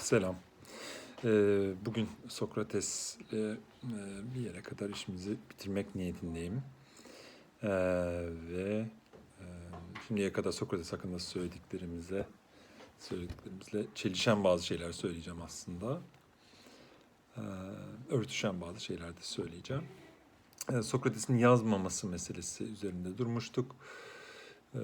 Selam. Ee, bugün Sokrates'le e, bir yere kadar işimizi bitirmek niyetindeyim. Ee, ve e, şimdiye kadar Sokrates hakkında söylediklerimize söylediklerimizle çelişen bazı şeyler söyleyeceğim aslında. Ee, örtüşen bazı şeyler de söyleyeceğim. Sokrates'in yazmaması meselesi üzerinde durmuştuk. Ee,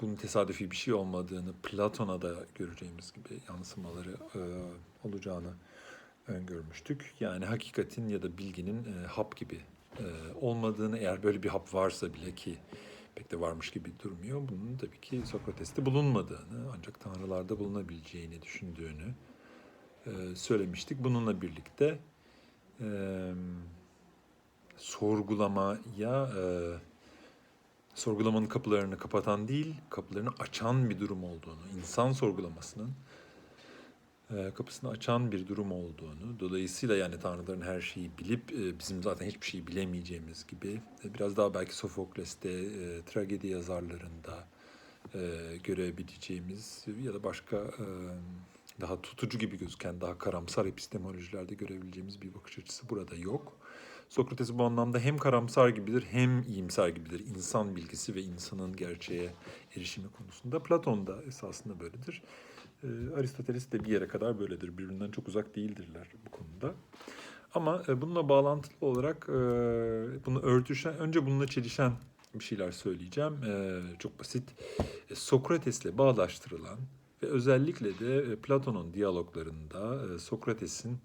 bunun tesadüfi bir şey olmadığını, Platon'a da göreceğimiz gibi yansımaları e, olacağını öngörmüştük. Yani hakikatin ya da bilginin e, hap gibi e, olmadığını, eğer böyle bir hap varsa bile ki pek de varmış gibi durmuyor, bunun tabii ki Sokrates'te bulunmadığını, ancak tanrılarda bulunabileceğini düşündüğünü e, söylemiştik. Bununla birlikte e, sorgulamaya... E, sorgulamanın kapılarını kapatan değil, kapılarını açan bir durum olduğunu, insan sorgulamasının e, kapısını açan bir durum olduğunu, dolayısıyla yani tanrıların her şeyi bilip e, bizim zaten hiçbir şey bilemeyeceğimiz gibi e, biraz daha belki Sofokles'te, tragedi yazarlarında görebileceğimiz ya da başka daha tutucu gibi gözüken, daha karamsar epistemolojilerde görebileceğimiz bir bakış açısı burada yok. Sokrates bu anlamda hem karamsar gibidir hem iyimser gibidir. İnsan bilgisi ve insanın gerçeğe erişimi konusunda. Platon da esasında böyledir. Ee, Aristoteles de bir yere kadar böyledir. Birbirinden çok uzak değildirler bu konuda. Ama e, bununla bağlantılı olarak e, bunu örtüşen, önce bununla çelişen bir şeyler söyleyeceğim. E, çok basit. E, Sokrates'le bağdaştırılan ve özellikle de e, Platon'un diyaloglarında e, Sokrates'in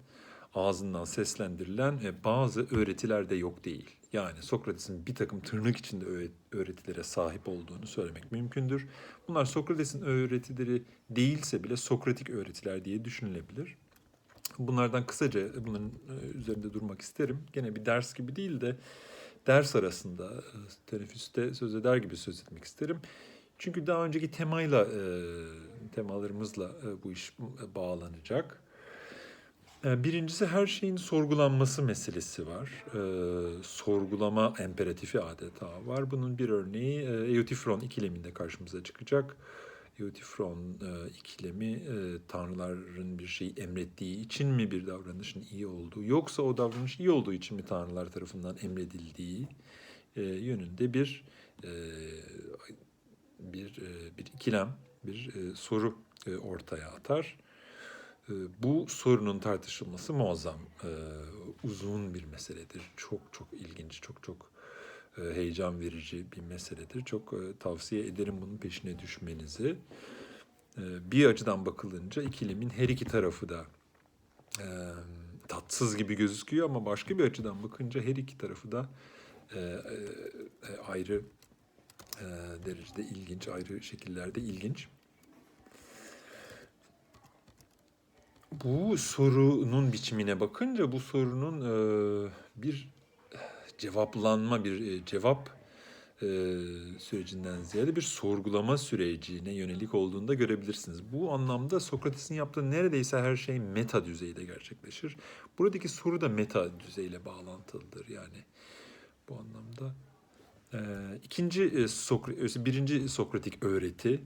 ağzından seslendirilen e, bazı öğretiler de yok değil. Yani Sokrates'in bir takım tırnak içinde öğret- öğretilere sahip olduğunu söylemek mümkündür. Bunlar Sokrates'in öğretileri değilse bile Sokratik öğretiler diye düşünülebilir. Bunlardan kısaca bunların e, üzerinde durmak isterim. Gene bir ders gibi değil de ders arasında e, teneffüste söz eder gibi söz etmek isterim. Çünkü daha önceki temayla, temalarımızla bu iş bağlanacak. E, Birincisi her şeyin sorgulanması meselesi var. Ee, sorgulama imperatifi adeta var. Bunun bir örneği e, Eutifron ikileminde karşımıza çıkacak. Eutifron e, ikilemi e, tanrıların bir şeyi emrettiği için mi bir davranışın iyi olduğu yoksa o davranış iyi olduğu için mi tanrılar tarafından emredildiği e, yönünde bir e, bir bir ikilem, bir soru ortaya atar. E, Bu sorunun tartışılması muazzam e, uzun bir meseledir. Çok çok ilginç, çok çok e, heyecan verici bir meseledir. Çok tavsiye ederim bunun peşine düşmenizi. Bir açıdan bakılınca ikilemin her iki tarafı da tatsız gibi gözüküyor ama başka bir açıdan bakınca her iki tarafı da e, e, ayrı derecede ilginç, ayrı şekillerde ilginç. Bu sorunun biçimine bakınca bu sorunun e, bir cevaplanma, bir e, cevap e, sürecinden ziyade bir sorgulama sürecine yönelik olduğunu da görebilirsiniz. Bu anlamda Sokrates'in yaptığı neredeyse her şey meta düzeyde gerçekleşir. Buradaki soru da meta düzeyle bağlantılıdır yani bu anlamda. E, ikinci e, Sokra- birinci Sokratik öğreti,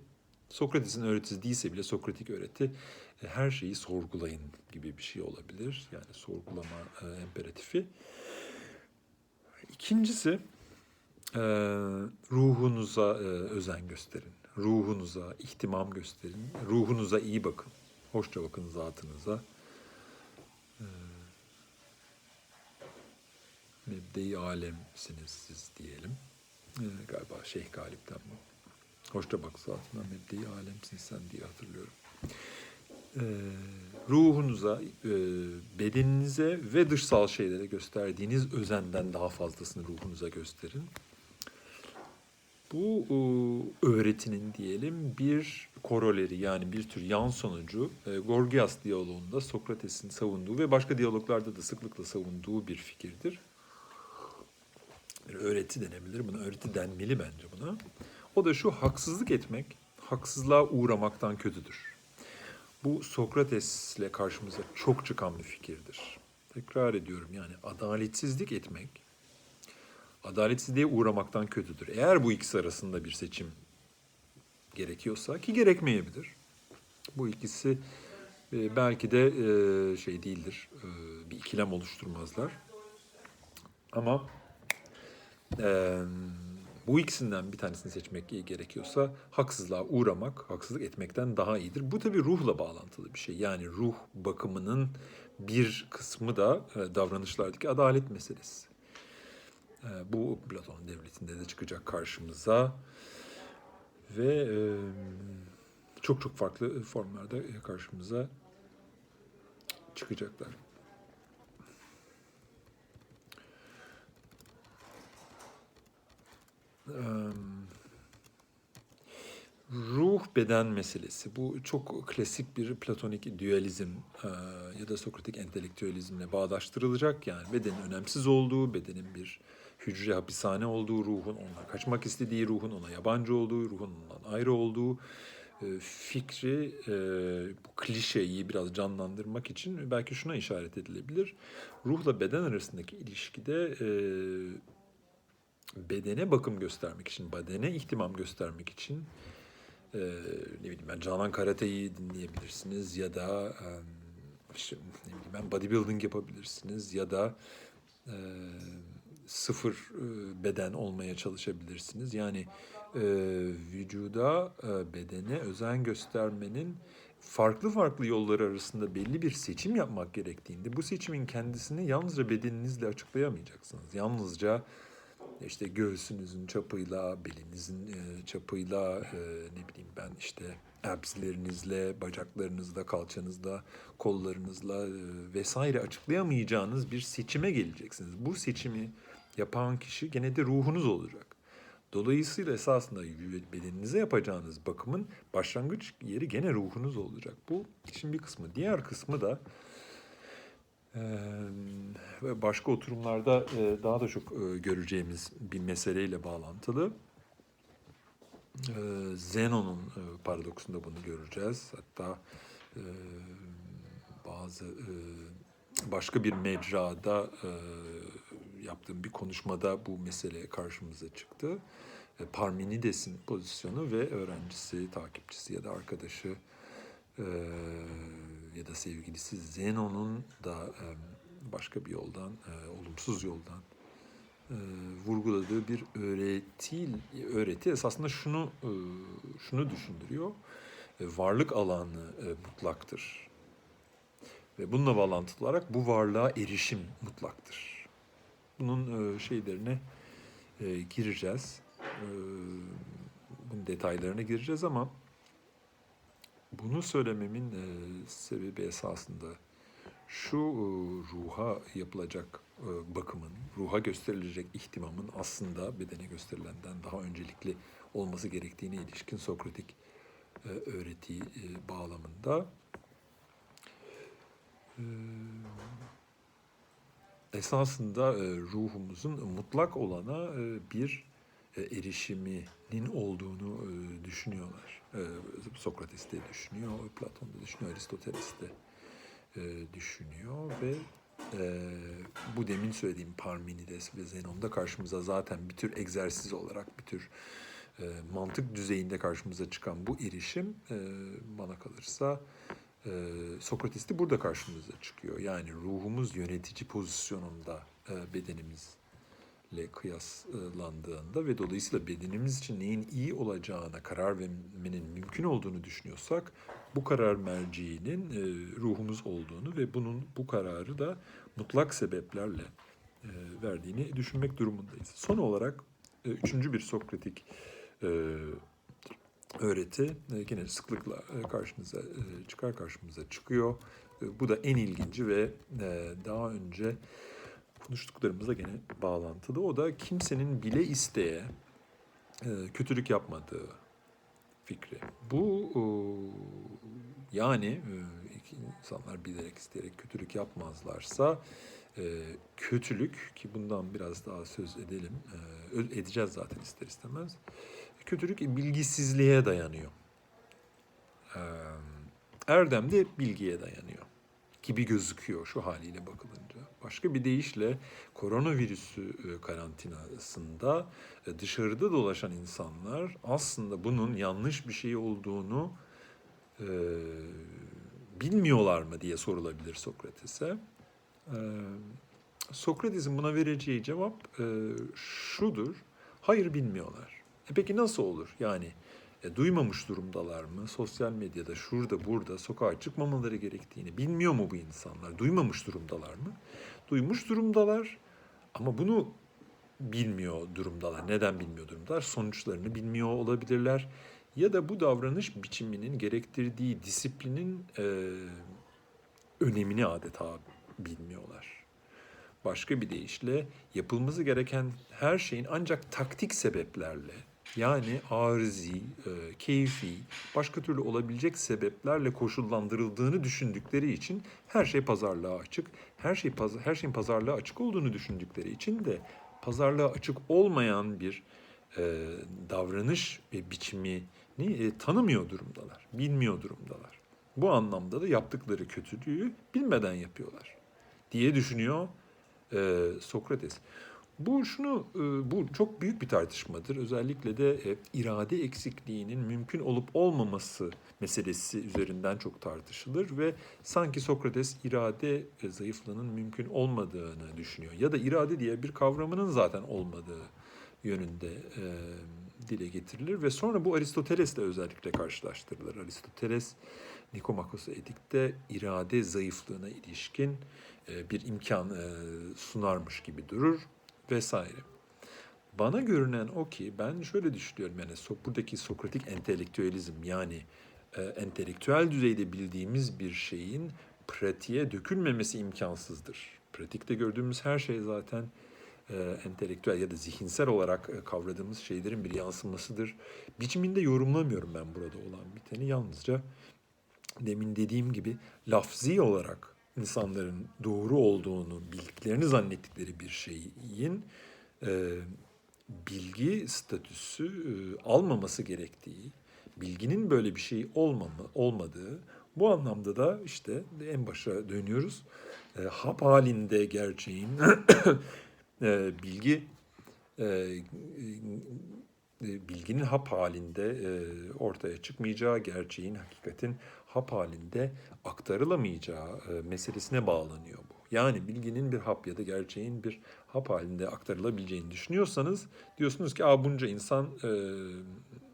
Sokrates'in öğretisi değilse bile Sokratik öğreti e, her şeyi sorgulayın gibi bir şey olabilir. Yani sorgulama e, imperatifi. İkincisi e, ruhunuza e, özen gösterin. Ruhunuza ihtimam gösterin. Ruhunuza iyi bakın. Hoşça bakın zatınıza. E, Mebde-i alemsiniz siz diyelim. E, galiba Şeyh Galip'ten bu. Hoşça bak zatına mebde-i alemsin sen diye hatırlıyorum. Ee, ruhunuza, e, bedeninize ve dışsal şeylere gösterdiğiniz özenden daha fazlasını ruhunuza gösterin. Bu e, öğretinin diyelim bir koroleri yani bir tür yan sonucu e, Gorgias diyaloğunda Sokrates'in savunduğu ve başka diyaloglarda da sıklıkla savunduğu bir fikirdir. Bir öğreti denebilir. Buna öğreti denmeli bence buna. O da şu haksızlık etmek, haksızlığa uğramaktan kötüdür. Bu Sokrates'le karşımıza çok çıkan bir fikirdir. Tekrar ediyorum yani adaletsizlik etmek, adaletsizliğe uğramaktan kötüdür. Eğer bu ikisi arasında bir seçim gerekiyorsa ki gerekmeyebilir. Bu ikisi E, belki de e, şey değildir, e, bir ikilem oluşturmazlar. Ama bu ikisinden bir tanesini seçmek gerekiyorsa haksızlığa uğramak, haksızlık etmekten daha iyidir. Bu tabii ruhla bağlantılı bir şey. Yani ruh bakımının bir kısmı da e, davranışlardaki adalet meselesi. E, bu Platon devletinde de çıkacak karşımıza ve e, çok çok farklı formlarda karşımıza çıkacaklar. Ruh beden meselesi. Bu çok klasik bir platonik dualizm ya da sokratik entelektüelizmle bağdaştırılacak. Yani bedenin önemsiz olduğu, bedenin bir hücre hapishane olduğu, ruhun ondan kaçmak istediği, ruhun ona yabancı olduğu, ruhun ondan ayrı olduğu fikri, bu klişeyi biraz canlandırmak için belki şuna işaret edilebilir. Ruhla beden arasındaki ilişkide bedene bakım göstermek için, bedene ihtimam göstermek için e, ne bileyim ben Canan Karate'yi dinleyebilirsiniz ya da e, işte, ne bileyim ben bodybuilding yapabilirsiniz ya da e, sıfır e, beden olmaya çalışabilirsiniz. Yani e, vücuda, e, bedene özen göstermenin farklı farklı yolları arasında belli bir seçim yapmak gerektiğinde bu seçimin kendisini yalnızca bedeninizle açıklayamayacaksınız. Yalnızca işte göğsünüzün çapıyla, belinizin e, çapıyla, e, ne bileyim ben işte abslerinizle, bacaklarınızla, kalçanızla, kollarınızla e, vesaire açıklayamayacağınız bir seçime geleceksiniz. Bu seçimi yapan kişi gene de ruhunuz olacak. Dolayısıyla esasında bedeninize yapacağınız bakımın başlangıç yeri gene ruhunuz olacak. Bu işin bir kısmı. Diğer kısmı da ve başka oturumlarda daha da çok göreceğimiz bir meseleyle bağlantılı. Zenon'un paradoksunda bunu göreceğiz. Hatta bazı başka bir mecrada yaptığım bir konuşmada bu mesele karşımıza çıktı. Parmenides'in pozisyonu ve öğrencisi, takipçisi ya da arkadaşı ya da sevgilisi Zenon'un da başka bir yoldan, olumsuz yoldan vurguladığı bir öğreti, öğreti esasında şunu şunu düşündürüyor. Varlık alanı mutlaktır. Ve bununla bağlantılı olarak bu varlığa erişim mutlaktır. Bunun şeylerine gireceğiz. Bunun detaylarına gireceğiz ama bunu söylememin e, sebebi esasında şu e, ruha yapılacak e, bakımın, ruha gösterilecek ihtimamın aslında bedene gösterilenden daha öncelikli olması gerektiğine ilişkin Sokratik e, öğreti e, bağlamında e, esasında e, ruhumuzun mutlak olana e, bir erişiminin olduğunu e, düşünüyorlar. E, Sokrates de düşünüyor, Platon da düşünüyor, Aristoteles de düşünüyor ve bu demin söylediğim Parmenides ve Zenon'da karşımıza zaten bir tür egzersiz olarak bir tür mantık düzeyinde karşımıza çıkan bu erişim bana kalırsa Sokrates'te burada karşımıza çıkıyor. Yani ruhumuz yönetici pozisyonunda bedenimiz ile kıyaslandığında ve dolayısıyla bedenimiz için neyin iyi olacağına karar vermenin mümkün olduğunu düşünüyorsak bu karar merciğinin e, ruhumuz olduğunu ve bunun bu kararı da mutlak sebeplerle e, verdiğini düşünmek durumundayız. Son olarak e, üçüncü bir Sokratik öğreti yine sıklıkla karşımıza çıkar karşımıza çıkıyor. Bu da en ilginci ve daha önce konuştuklarımızla gene bağlantılı. O da kimsenin bile isteye e, kötülük yapmadığı fikri. Bu e, yani e, insanlar bilerek isteyerek kötülük yapmazlarsa kötülük ki bundan biraz daha söz edelim edeceğiz zaten ister istemez. Kötülük bilgisizliğe dayanıyor. Erdem de bilgiye dayanıyor gibi gözüküyor şu haliyle bakılınca. Başka bir deyişle koronavirüsü e, karantinasında e, dışarıda dolaşan insanlar aslında bunun yanlış bir şey olduğunu e, bilmiyorlar mı diye sorulabilir Sokrates'e. Ee, Sokrates'in buna vereceği cevap e, şudur. Hayır bilmiyorlar. E peki nasıl olur? Yani e, duymamış durumdalar mı? Sosyal medyada şurada burada sokağa çıkmamaları gerektiğini bilmiyor mu bu insanlar? Duymamış durumdalar mı? Duymuş durumdalar ama bunu bilmiyor durumdalar. Neden bilmiyor durumdalar? Sonuçlarını bilmiyor olabilirler. Ya da bu davranış biçiminin gerektirdiği disiplinin e, önemini adeta bilmiyorlar. Başka bir deyişle yapılması gereken her şeyin ancak taktik sebeplerle yani arzi, e, keyfi, başka türlü olabilecek sebeplerle koşullandırıldığını düşündükleri için her şey pazarlığa açık. Her şey her şeyin pazarlığa açık olduğunu düşündükleri için de pazarlığa açık olmayan bir e, davranış ve biçimini e, tanımıyor durumdalar, bilmiyor durumdalar. Bu anlamda da yaptıkları kötülüğü bilmeden yapıyorlar diye düşünüyor e, Sokrates. Bu şunu e, bu çok büyük bir tartışmadır. Özellikle de e, irade eksikliğinin mümkün olup olmaması meselesi üzerinden çok tartışılır ve sanki Sokrates irade e, zayıflığının mümkün olmadığını düşünüyor ya da irade diye bir kavramının zaten olmadığı yönünde dile getirilir ve sonra bu Aristoteles'le özellikle karşılaştırılır. Aristoteles Nikomakos Edik'te irade zayıflığına ilişkin bir imkan sunarmış gibi durur vesaire. Bana görünen o ki ben şöyle düşünüyorum yani so- buradaki Sokratik entelektüelizm yani e, entelektüel düzeyde bildiğimiz bir şeyin pratiğe dökülmemesi imkansızdır. Pratikte gördüğümüz her şey zaten e, entelektüel ya da zihinsel olarak e, kavradığımız şeylerin bir yansımasıdır. Biçiminde yorumlamıyorum ben burada olan biteni yalnızca demin dediğim gibi lafzi olarak insanların doğru olduğunu bildiklerini zannettikleri bir şeyin e, bilgi statüsü e, almaması gerektiği, bilginin böyle bir şey olmama, olmadığı, bu anlamda da işte en başa dönüyoruz. E, hap halinde gerçeğin e, bilgi e, e, bilginin hap halinde e, ortaya çıkmayacağı, gerçeğin, hakikatin hap halinde aktarılamayacağı e, meselesine bağlanıyor bu. Yani bilginin bir hap ya da gerçeğin bir hap halinde aktarılabileceğini düşünüyorsanız diyorsunuz ki Aa, bunca insan e,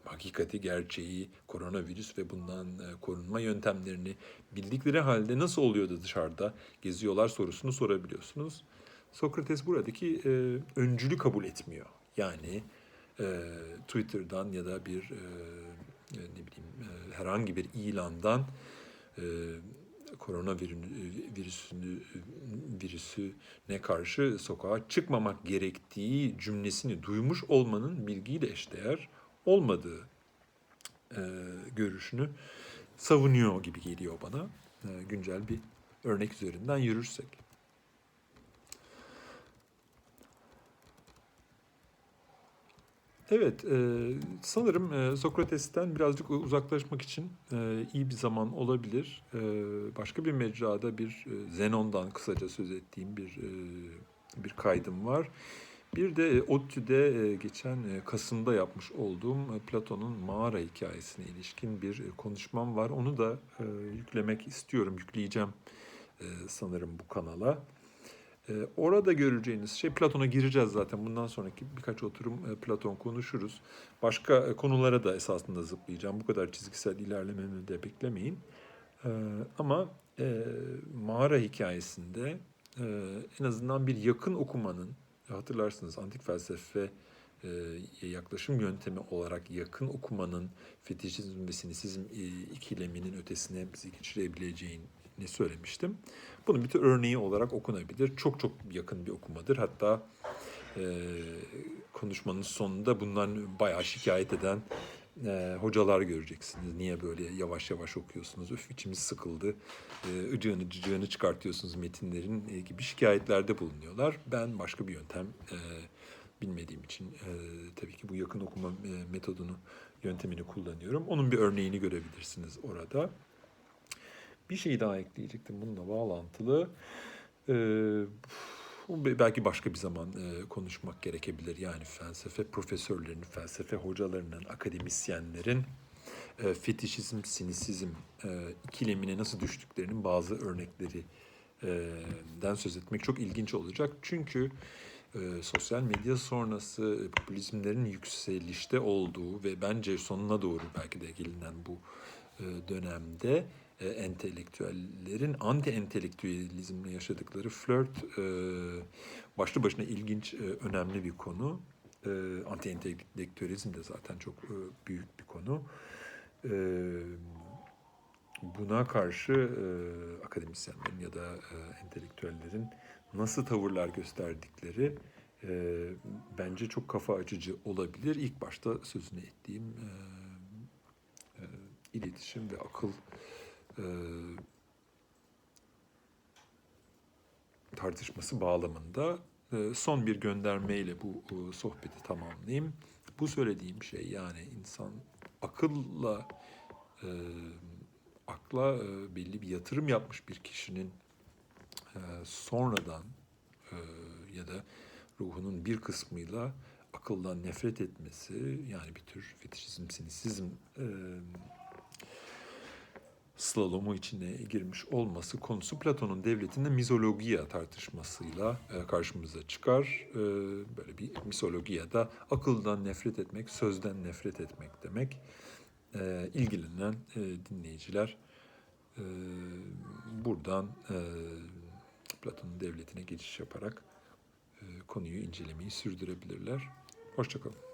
hakikati, gerçeği, koronavirüs ve bundan e, korunma yöntemlerini bildikleri halde nasıl oluyor da dışarıda geziyorlar sorusunu sorabiliyorsunuz. Sokrates buradaki e, öncülü kabul etmiyor. Yani e, Twitter'dan ya da bir e, e, ne bileyim e, herhangi bir ilandan e, korona virüsünü virüsüne karşı sokağa çıkmamak gerektiği cümlesini duymuş olmanın bilgiyle eşdeğer olmadığı e, görüşünü savunuyor gibi geliyor bana. E, güncel bir örnek üzerinden yürürsek. Evet, e, sanırım e, Sokrates'ten birazcık uzaklaşmak için e, iyi bir zaman olabilir. E, başka bir mecrada bir e, Zenon'dan kısaca söz ettiğim bir e, bir kaydım var. Bir de e, ODTÜ'de e, geçen e, Kasım'da yapmış olduğum e, Platon'un mağara hikayesine ilişkin bir e, konuşmam var. Onu da e, yüklemek istiyorum, yükleyeceğim e, sanırım bu kanala. Ee, orada göreceğiniz şey Platon'a gireceğiz zaten. Bundan sonraki birkaç oturum e, Platon konuşuruz. Başka e, konulara da esasında zıplayacağım. Bu kadar çizgisel ilerlememi de beklemeyin. Ee, ama e, mağara hikayesinde en azından bir yakın okumanın, hatırlarsınız antik felsefe yaklaşım yöntemi olarak yakın okumanın fetişizm ve sinisizm ikileminin ötesine bizi geçirebileceğini ne söylemiştim. Bunun bir tür örneği olarak okunabilir. Çok çok yakın bir okumadır. Hatta e, konuşmanın sonunda bundan bayağı şikayet eden e, hocalar göreceksiniz. Niye böyle yavaş yavaş okuyorsunuz? Öf içimiz sıkıldı. E, ıcığını cıcığını çıkartıyorsunuz metinlerin e, gibi şikayetlerde bulunuyorlar. Ben başka bir yöntem e, bilmediğim için e, tabii ki bu yakın okuma e, metodunu, yöntemini kullanıyorum. Onun bir örneğini görebilirsiniz orada. Bir şey daha ekleyecektim bununla bağlantılı. Ee, belki başka bir zaman e, konuşmak gerekebilir. Yani felsefe profesörlerinin, felsefe hocalarının, akademisyenlerin e, fetişizm, sinisizm e, ikilemine nasıl düştüklerinin bazı örnekleri e, den söz etmek çok ilginç olacak. Çünkü e, sosyal medya sonrası e, popülizmlerin yükselişte olduğu ve bence sonuna doğru belki de gelinen bu e, dönemde e, entelektüellerin anti entelektüelizmle yaşadıkları flört e, başlı başına ilginç, e, önemli bir konu. E, anti entelektüelizm de zaten çok e, büyük bir konu. E, buna karşı e, akademisyenlerin ya da e, entelektüellerin nasıl tavırlar gösterdikleri e, bence çok kafa açıcı olabilir. İlk başta sözünü ettiğim e, e, iletişim ve akıl e, tartışması bağlamında e, son bir göndermeyle bu e, sohbeti tamamlayayım. Bu söylediğim şey yani insan akılla e, akla belli bir yatırım yapmış bir kişinin sonradan ya da ruhunun bir kısmıyla akıldan nefret etmesi yani bir tür fetişizm, sinisizm slalomu içine girmiş olması konusu Platon'un devletinde mizologiya tartışmasıyla e, karşımıza çıkar. E, böyle bir misologiya da akıldan nefret etmek, sözden nefret etmek demek. E, ilgilenen dinleyiciler buradan Platon'un devletine geçiş yaparak konuyu incelemeyi sürdürebilirler. Hoşçakalın.